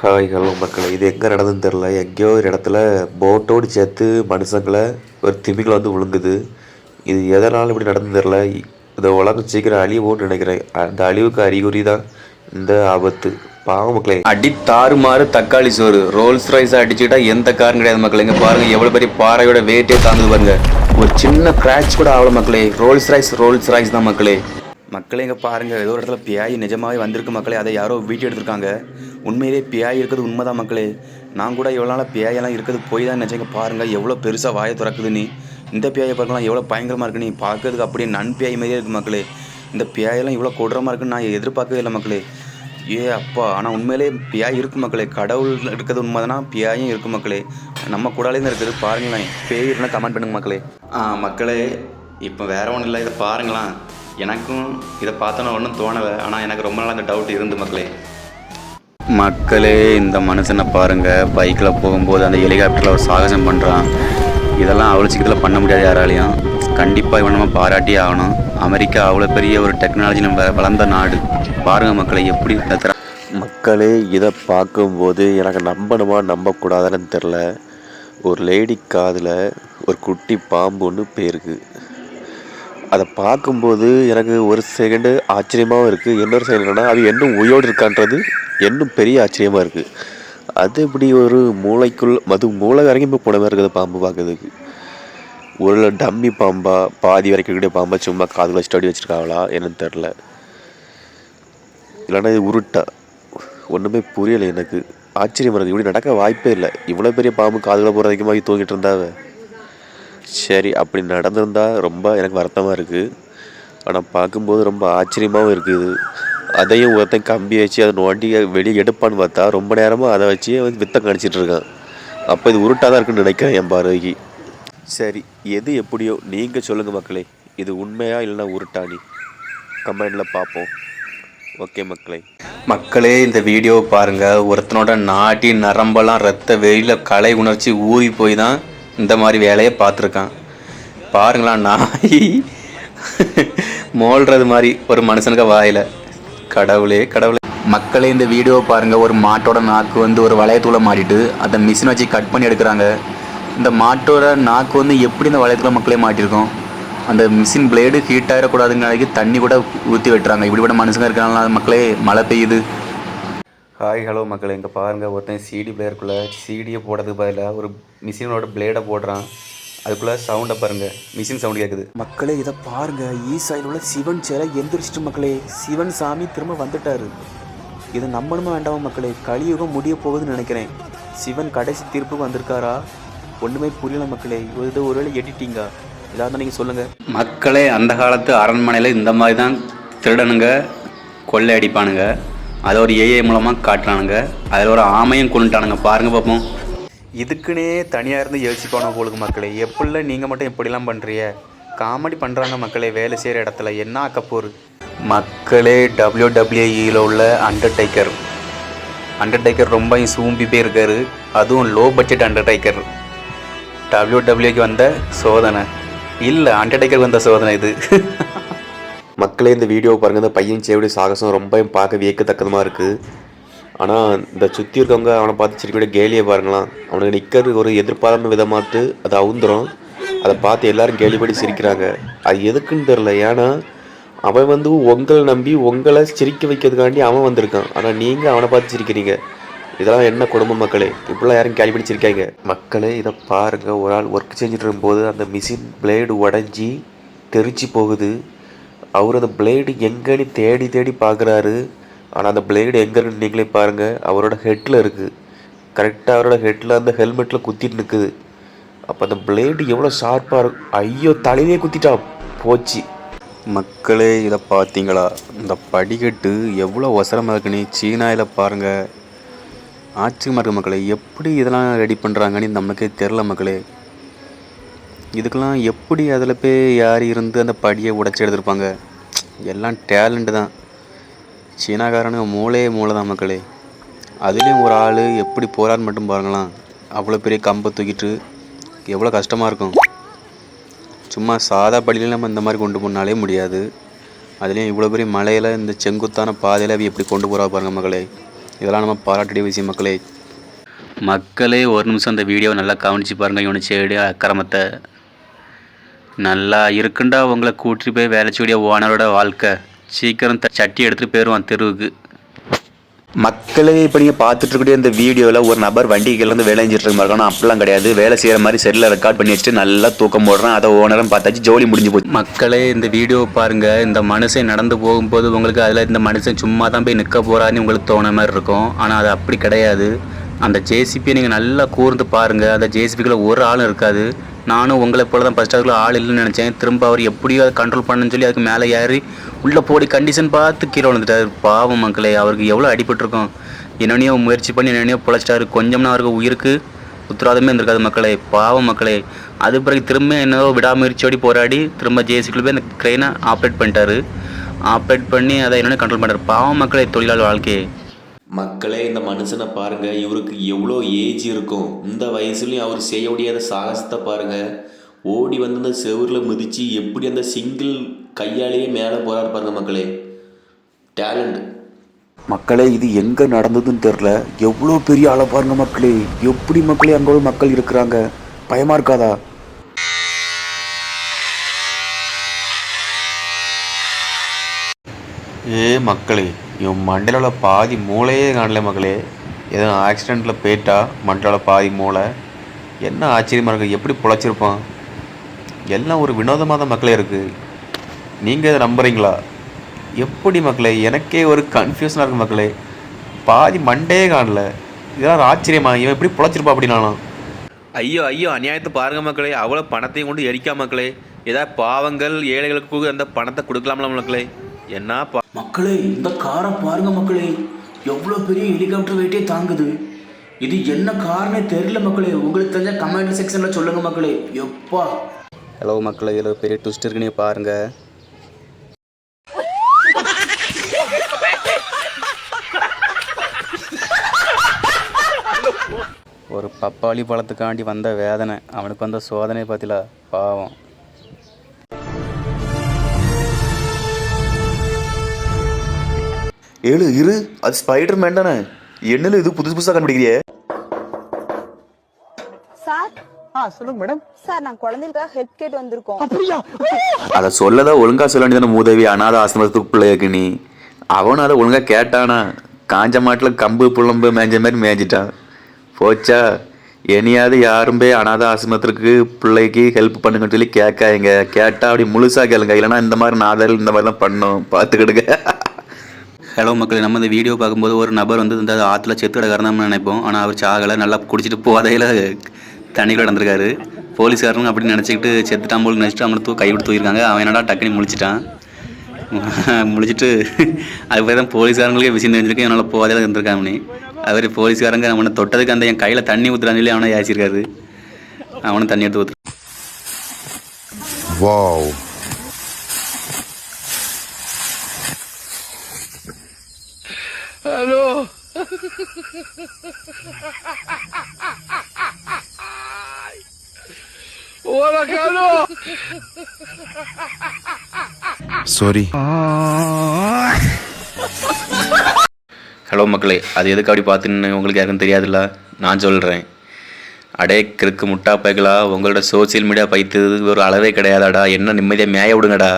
Hi hello மக்களே. இது எங்கே நடந்ததுன்னு தெரில எங்கேயோ ஒரு இடத்துல போட்டோடு சேர்த்து மனுஷங்களை ஒரு திமிங்கலம் வந்து விழுங்குது இது எதனால் இப்படி நடந்து தெரில இந்த உலகம் சீக்கிரம் அழிவோன்னு நினைக்கிறேன். அந்த அழிவுக்கு அறிகுறி தான் இந்த ஆபத்து. பாவம் மக்களே. அடி தாறுமாறு தக்காளி சோறு. ரோல்ஸ் ரைஸ் அடிச்சுக்கிட்டா எந்த காரும் கிடையாது மக்களே. இங்கே பாருங்கள் எவ்வளோ பெரிய பாறையோட வேட்டே தாங்குது பாருங்க. ஒரு சின்ன கிராச் கூட ஆகல மக்களே. ரோல்ஸ் ரைஸ் ரோல்ஸ் ரைஸ் தான் மக்களே. மக்களே இங்கே பாருங்கள் ஏதோ ஒரு இடத்துல பியாய் நிஜமாவே வந்திருக்கு மக்களே. அதை யாரோ வீட்டு எடுத்திருக்காங்க. உண்மையிலே பியாய் இருக்கிறது உண்மைதான் மக்களே. நான் கூட எவ்வளோ நாளாக பியாயெல்லாம் இருக்கிறது போய் தான் நினச்சேங்க பாருங்கள் எவ்வளோ பெருசாக வாயை திறக்குது நீ. இந்த பியாயை பார்க்கலாம் எவ்வளோ பயங்கரமாக இருக்கு நீ. பார்க்கறதுக்கு அப்படியே நன் பியாய் மாதிரியே இருக்குது மக்களே. இந்த பியாயெல்லாம் இவ்வளோ கொடூரமாக இருக்குன்னு நான் எதிர்பார்க்கவே இல்லை மக்களே. ஏ அப்பா ஆனால் உண்மையிலே பியாய் இருக்கு மக்களே. கடவுள் இருக்கிறது உண்மைதானா? பியாயும் இருக்கு மக்களே. நம்ம கூடாலே தான் இருக்குது. பாருங்களேன். பேய் இருந்தால் கமெண்ட் பண்ணுங்க மக்களே. ஆ மக்களே இப்போ வேற ஒன்றும் இல்லை. இதை பாருங்களேன். எனக்கும் இதை பார்த்தோன்னா ஒன்றும் தோணலை. ஆனால் எனக்கு ரொம்ப நாள் அந்த டவுட் இருந்து மக்களே. மக்களே இந்த மனுஷனை பாருங்கள் பைக்கில் போகும்போது அந்த ஹெலிகாப்டரில் ஒரு சாகசம் பண்ணுறான் இதெல்லாம் அவ்வளோ சீக்கிரத்தில் பண்ண முடியாது யாராலையும். கண்டிப்பாக இவன் நம்ம பாராட்டியே ஆகணும். அமெரிக்கா அவ்வளோ பெரிய ஒரு டெக்னாலஜி நம்ம வளர்ந்த நாடு. பாருங்க மக்களை எப்படி நடத்துறா மக்களே இதை பார்க்கும்போது எனக்கு நம்பணுமா நம்பக்கூடாதுன்னு தெரில ஒரு லேடி காதில் ஒரு குட்டி பாம்பு ஒன்று போயிருக்கு அதை பார்க்கும்போது எனக்கு ஒரு செகண்டு ஆச்சரியமாகவும் இருக்குது இன்னொரு செகண்ட் என்னென்னா அது இன்னும் உயிரோடு இருக்கான்றது இன்னும் பெரிய ஆச்சரியமாக இருக்குது அது இப்படி ஒரு மூளைக்குள் மது மூளை வரைக்கும் போய் போன மாதிரி இருக்குது பாம்பு பார்க்கறதுக்கு. ஒரு டம்மி பாம்பா பாதி வரைக்கும் இருக்கக்கூடிய பாம்பா சும்மா காதுல ஸ்டடி வச்சுருக்காங்களா என்னன்னு தெரில இல்லைன்னா இது உருட்டா. ஒன்றுமே புரியலை எனக்கு. ஆச்சரியமாக இருக்குது இப்படி நடக்க வாய்ப்பே இல்லை. இவ்வளோ பெரிய பாம்பு காதுகளை போகிற வரைக்கும் தூங்கிட்டு இருந்தாவே. சரி அப்படி நடந்திருந்தால் ரொம்ப எனக்கு வருத்தமாக இருக்குது ஆனால் பார்க்கும்போது ரொம்ப ஆச்சரியமாகவும் இருக்குது அதையும் ஒருத்தன் கம்பி வச்சு அதை நோண்டி வெளியே எடுப்பான்னு பார்த்தா ரொம்ப நேரமாக அதை வச்சு அவன் வித்தம் கணிச்சிட்டு அப்போ இது உருட்டாக தான் இருக்குன்னு நினைக்கிறேன் என் பார்வைக்கு. சரி எது எப்படியோ நீங்கள் சொல்லுங்கள் மக்களே இது உண்மையா இல்லைன்னா உருட்டானி கமெண்டில் பார்ப்போம். ஓகே மக்களே. மக்களே இந்த வீடியோ பாருங்கள் ஒருத்தனோட நாட்டி நரம்பெல்லாம் ரத்த வெயில கலை உணர்ச்சி ஊறி போய் தான் இந்த மாதிரி வேலையை பார்த்துருக்கான். பாருங்களா நாய் மோல்றது மாதிரி ஒரு மனுஷனுக்கு வாயில. கடவுளே கடவுளே. மக்களே இந்த வீடியோ பாருங்கள் ஒரு மாட்டோட நாக்கு வந்து ஒரு வளையத்தூளை மாட்டிட்டு அந்த மிஷின் வச்சு கட் பண்ணி எடுக்கிறாங்க. இந்த மாட்டோட நாக்கு வந்து எப்படி இந்த வளையத்தூளை மக்களே மாட்டியிருக்கோம்? அந்த மிஷின் பிளேடு ஹீட் ஆகிடக்கூடாதுங்கிறதுக்கு தண்ணி கூட ஊற்றி வெட்டுறாங்க. இப்படி கூட மனுஷங்க இருக்கிறனால மக்களே? மழை பெய்யுது. ஹாய் ஹலோ மக்களே. இங்கே பாருங்கள் ஒருத்தன் சிடி பிளேயருக்குள்ளே சிடியை போடுறதுக்கு பதிலாக ஒரு மிஷினோட பிளேடை போடுறான். அதுக்குள்ளே சவுண்டை பாருங்கள் மிஷின் சவுண்டு கேட்குது மக்களே இதை பாருங்க. ஈசாயில் உள்ள சிவன் சிலை எந்திரிச்சிட்டு மக்களே. சிவன் சாமி திரும்ப வந்துட்டாரு. இதை நம்பணுமா வேண்டாமா மக்களே? கலியுகம் முடிய போகுதுன்னு நினைக்கிறேன். சிவன் கடைசி தீர்ப்புக்கு வந்திருக்காரா? ஒன்றுமே புரியல மக்களே. இது ஒருவேளை எடிட்டிங்கா இதாக நீங்கள் சொல்லுங்கள் மக்களே அந்த காலத்து அரண்மனையில் இந்த மாதிரி தான் திருடனுங்க கொள்ளை அடிப்பானுங்க. அதை ஒரு ஏஐ மூலமாக காட்டுறானுங்க. அதில் ஒரு ஆமையும் கொண்டுட்டானுங்க பாருங்கள் பார்ப்போம் இதுக்குன்னே தனியாக இருந்து யோசிப்பானோ போலுக்கு மக்களே எப்படில நீங்கள் மட்டும் எப்படிலாம் பண்ணுறிய காமெடி பண்ணுறாங்க மக்களே வேலை செய்கிற இடத்துல. என்ன ஆக்கப்போர் மக்களே டபிள்யூ டபிள்யூஇயில் உள்ள அண்டர்டேக்கர் அண்டர்டேக்கர் ரொம்ப சூம்பி போய் இருக்கார். அதுவும் லோ பட்ஜெட் அண்டர்டேக்கர் டபிள்யூ டபிள்யூக்கு வந்த சோதனை. இல்லை அண்டர்டேக்கர் வந்த சோதனை இது. மக்களே இந்த வீடியோ பாருங்கள் இந்த பையன் சேவடி சாகசம் ரொம்ப பார்க்க வியக்கத்தக்கதமாக இருக்குது ஆனால் இந்த சுற்றி இருக்கவங்க அவனை பார்த்து சிரிக்கூட கேலியை பாருங்களாம் அவனுக்கு நிற்கிறது ஒரு எதிர்பாராம விதமாட்டு அது அவுந்துடும் அதை பார்த்து எல்லாரும் கேலிப்படி சிரிக்கிறாங்க. அது எதுக்குன்னு தெரில ஏன்னா அவன் வந்து உங்களை நம்பி உங்களை சிரிக்க வைக்கிறதுக்காண்டி அவன் வந்திருக்கான். ஆனால் நீங்கள் அவனை பார்த்து சிரிக்கிறீங்க. இதெல்லாம் என்ன குடும்ப மக்களே? இப்படிலாம் யாரும் கேள்வி பிடிச்சிருக்காங்க மக்களே இதை பாருங்கள் ஒரு ஆள் ஒர்க் செஞ்சுட்டு இருக்கும்போது அந்த மிஷின் பிளேடு உடஞ்சி தெரிச்சு போகுது. அவர் அந்த பிளேடு எங்கேன்னு தேடி தேடி பார்க்குறாரு. ஆனால் அந்த பிளேடு எங்கேன்னு நீங்களே பாருங்கள் அவரோட ஹெட்டில் இருக்குது கரெக்டாக அவரோட ஹெட்டில் அந்த ஹெல்மெட்டில் குத்திட்டு நிற்குது அப்போ அந்த பிளேடு எவ்வளோ ஷார்ப்பாக இருக்கும் ஐயோ தலையிலே குத்திட்டா போச்சு. மக்களே இதை பார்த்தீங்களா? இந்த படிக்கட்டு எவ்வளோ ஒசரமாக இருக்குன்னு சீனாயில் பாருங்கள் ஆச்சரியமாக இருக்கு மக்களே எப்படி இதெல்லாம் ரெடி பண்ணுறாங்கன்னு நமக்கே தெரில மக்களே. இதுக்கெல்லாம் எப்படி அதில் போய் யார் இருந்து அந்த படியை உடச்சி எடுத்திருப்பாங்க? எல்லாம் டேலண்ட்டு தான். சீனாக்காரனுங்க மூளையே மூளை தான் மக்களே. அதுலேயும் ஒரு ஆள் எப்படி போகிறான்னு மட்டும் பாருங்களாம் அவ்வளோ பெரிய கம்பை தூக்கிட்டு எவ்வளோ கஷ்டமாக இருக்கும். சும்மா சாதா படியில் நம்ம இந்த மாதிரி கொண்டு போனாலே முடியாது. அதுலேயும் இவ்வளோ பெரிய மலையில் இந்த செங்குத்தான பாதையில் அவ எப்படி கொண்டு போகிறா பாருங்க மக்களே. இதெல்லாம் நம்ம பாராட்டிய விஷயம் மக்களே. மக்களே ஒரு நிமிஷம் அந்த வீடியோவை நல்லா கவனிச்சு பாருங்கள் இவனு செடி அக்கிரமத்தை. நல்லா இருக்குண்டா உங்களை கூட்டிட்டு போய் வேலைச்சூடிய ஓனரோட வாழ்க்கை. சீக்கிரம் சட்டி எடுத்துகிட்டு போயிடுவான் தெருவுக்கு. மக்களே இப்போ நீங்கள் பார்த்துட்டு இருக்கக்கூடிய இந்த வீடியோவில் ஒரு நபர் வண்டிக்கிலேருந்து வேலை செஞ்சுட்டு இருக்க மாதிரி ஆனால் அப்படிலாம் கிடையாது. வேலை செய்கிற மாதிரி செல்லில் ரெக்கார்ட் பண்ணி வச்சுட்டு நல்லா தூக்கம் போடுறான். அதை ஓனரும் பார்த்தாச்சு. ஜோலி முடிஞ்சு போச்சு. மக்களே இந்த வீடியோ பாருங்க. இந்த மனுஷன் நடந்து போகும்போது உங்களுக்கு அதில் இந்த மனுஷன் சும்மா தான் போய் நிற்க போகிறான்னு உங்களுக்கு தோண மாதிரி இருக்கும். ஆனால் அது அப்படி கிடையாது. அந்த ஜேசிபியை நீங்கள் நல்லா கூர்ந்து பாருங்கள் அந்த ஜேசிபிக்குள்ள ஒரு ஆளும் இருக்காது. நானும் உங்களை போல தான் ஃபஸ்ட் அதுக்குள்ள ஆள் இல்லைன்னு நினச்சேன். திரும்ப அவர் எப்படியோ அதை கண்ட்ரோல் பண்ணுன்னு சொல்லி அதுக்கு மேலே ஏறி உள்ளே போடி கண்டிஷன் பார்த்து கீழே விழுந்துட்டாரு. பாவம் மக்களே அவருக்கு எவ்வளோ அடிபட்டிருக்கோம். என்னென்னையோ முயற்சி பண்ணி என்னென்னையோ பிழைச்சிட்டாரு. கொஞ்சம்னா அவருக்கு உயிருக்கு உத்தரவாதமே இருந்திருக்காது மக்களே. பாவம் மக்களே. அது பிறகு திரும்ப என்னவோ விடாமுயற்சியோடி போராடி திரும்ப ஜேசிக்குள்ள போய் அந்த க்ரெயினை ஆப்ரேட் பண்ணிட்டாரு. ஆப்ரேட் பண்ணி அதை என்னென்ன கண்ட்ரோல் பண்ணுறாரு பாவம் மக்களே தொழிலாளர் வாழ்க்கையே. மக்களே இந்த மனுஷனை பாருங்க. இவருக்கு எவ்வளோ ஏஜ் இருக்கும். இந்த வயசுலயும் அவர் செய்ய முடியாத சாகசத்தை பாருங்க. ஓடி வந்து அந்த செவுரில் மிதிச்சு எப்படி அந்த சிங்கிள் கையாலேயே மேலே போறாரு பாருங்க மக்களே. டேலண்ட் மக்களே இது எங்க நடந்ததுன்னு தெரில எவ்வளோ பெரிய ஆளை பாருங்க மக்களே. எப்படி மக்களே அங்கே மக்கள் இருக்கிறாங்க? பயமா இருக்காதா? ஏ மக்களே இவன் மண்டையில் உள்ள பாதி மூளையே காணல மகளே ஏதோ ஆக்சிடெண்ட்டில் போயிட்டா மண்டையில் உள்ள பாதி மூளை. என்ன ஆச்சரியமாக இருக்குது எப்படி பொழைச்சிருப்பான்? எல்லாம் ஒரு வினோதமாக தான் மக்களே இருக்குது நீங்கள் இதை நம்புறீங்களா? எப்படி மக்களே எனக்கே ஒரு கன்ஃபியூஷனாக இருக்குது மக்களே. பாதி மண்டையே காணல. இதெல்லாம் ஆச்சரியமா? இவன் எப்படி பொழைச்சிருப்பா அப்படின்னாலும் ஐயோ ஐயோ அநியாயத்தை பாருங்க மக்களே. அவ்வளோ பணத்தையும் கொண்டு எரிக்கா மக்களே. ஏதாவது பாவங்கள் ஏழைகளுக்கு அந்த பணத்தை கொடுக்கலாம்ல மக்களே. என்ன பா மக்களே இந்த காரை பாருங்க மக்களே. எவ்வளோ பெரிய ஹெலிகாப்டர் வெயிட்டே தாங்குது. இது என்ன காரணே தெரியல மக்களே. உங்களுக்கு தெரிஞ்ச கமெண்ட் செக்ஷன்ல சொல்லுங்க மக்களே. எப்பா? ஹலோ மக்களே இதில் பெரிய ட்விஸ்ட் இருக்குன்னு பாருங்கள் ஒரு பப்பாளி பழத்துக்காண்டி வந்த வேதனை. அவனுக்கு வந்த சோதனை பார்த்தில பாவம். ஏழு இரு. அது ஸ்பைடர் மேன் தானே. என்னல இது புதுசு புதுசாக கண்டுபிடிக்கிறியே? சார். ஆ சொல்லுங்க மேடம். சார் நான் குழந்தைகளுக்காக ஹெல்ப் கேட்டு வந்திருக்கோம். அதை சொல்லதான் ஒழுங்கா சொல்ல வேண்டியதான மூதேவி? அனாத ஆசிரமத்துக்கு பிள்ளைக்கு நீ. அவனும் அதை ஒழுங்கா கேட்டானா. காஞ்ச மாட்டில் கம்பு புலம்பு மேய்ஞ்ச மாதிரி மேய்ஞ்சிட்டான் போச்சா? இனியாவது யாரும் போய் அனாத ஆசிரமத்திற்கு பிள்ளைக்கு ஹெல்ப் பண்ணுங்கன்னு சொல்லி கேட்காங்க கேட்டால் அப்படி முழுசா கேளுங்க. இல்லைன்னா இந்த மாதிரி நாதல் இந்த மாதிரிலாம் பண்ணும். பார்த்துக்கிடுங்க. ஹலோ மக்கள் நம்ம இந்த வீடியோ பார்க்கும்போது ஒரு நபர் வந்து இந்த ஆற்றுல செத்து கிடக்காருன்னு நினைப்போம். ஆனால் அவர் சாகலை. நல்லா குடிச்சிட்டு போதையில் தண்ணிக்குள்ள நடந்திருக்காரு. போலீஸ்காரங்க அப்படி நினச்சிக்கிட்டு செத்துட்டான் போல் நினச்சிட்டு அவனை தூ கைவிட்டு தூக்கிருக்காங்க அவன் என்னடா டக்குனு முழிச்சிட்டான். முழிச்சிட்டு அதுக்கு தான் போலீஸ்காரங்களுக்கே விஷயம் தெரிஞ்சிருக்கு. என்னால் போதையில் இருந்திருக்கான் அவனே. அவர் போலீஸ்காரங்க அவனை தொட்டதுக்கு அந்த என் கையில் தண்ணி ஊற்றுறான்னு சொல்லி அவனை யாசிருக்காரு அவனும் தண்ணி எடுத்து ஊற்று Wow. Sorry. ஹலோ மக்களே அது எதுக்கு அப்படி பார்த்துன்னு உங்களுக்கு யாருக்கும் தெரியாதுல்ல நான் சொல்கிறேன் அடே கிறுக்கு முட்டா பைகளா உங்களோட சோசியல் மீடியா பைத்தது ஒரு அளவே கிடையாதாடா என்ன நிம்மதியாக மேய விடுங்கடா